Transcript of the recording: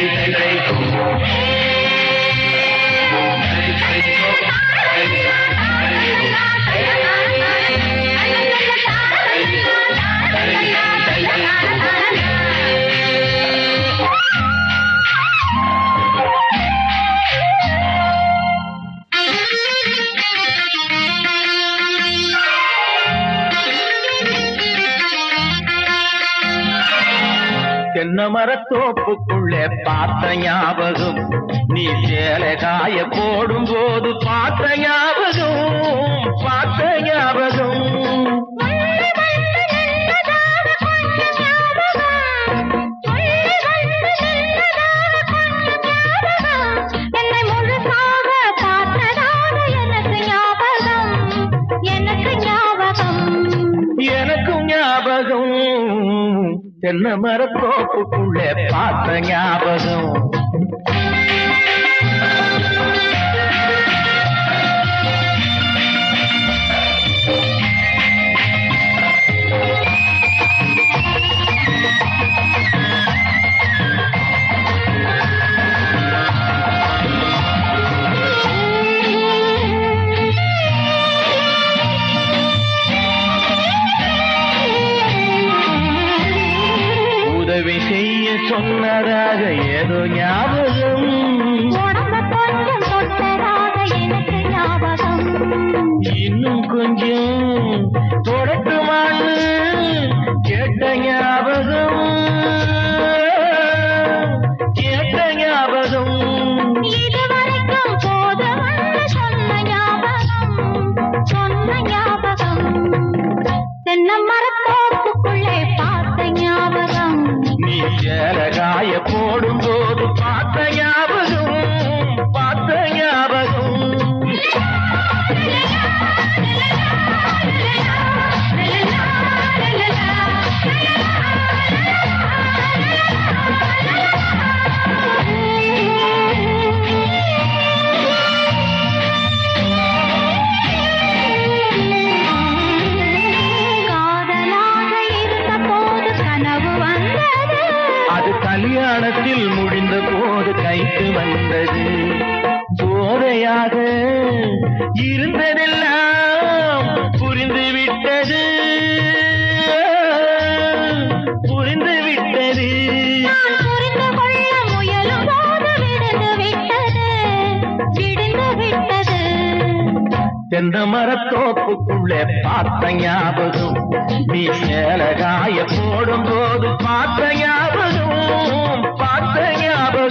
Hey, hey, hey. தென்ன மரத்தோப்புக்குள்ளே பார்த்த ஞாபகம். நீ சேலை காய போடும் போது பார்த்த ஞாபகம் பார்த்த ஞாபகம். தென்னை மரத்தோப்புக்குள்ளே பார்த்த ஞாபகம். சொன்னதாக ஏதோ ஞாபகம். இன்னும் கொஞ்சம் தொடட்டுமான்னு சேலகாய போடும் போது பார்த்த ஞாபகம் பார்த்த ஞாபகம். முடிந்த போது கைக்கு வந்தது. போதையாக இருந்ததெல்லாம் தென்ன மரத்தோப்புக்குள்ளே பார்த்த ஞாபகம். நீ சேலகாய போடும் போது பார்த்த ஞாபகம் பார்த்த ஞாபகம்.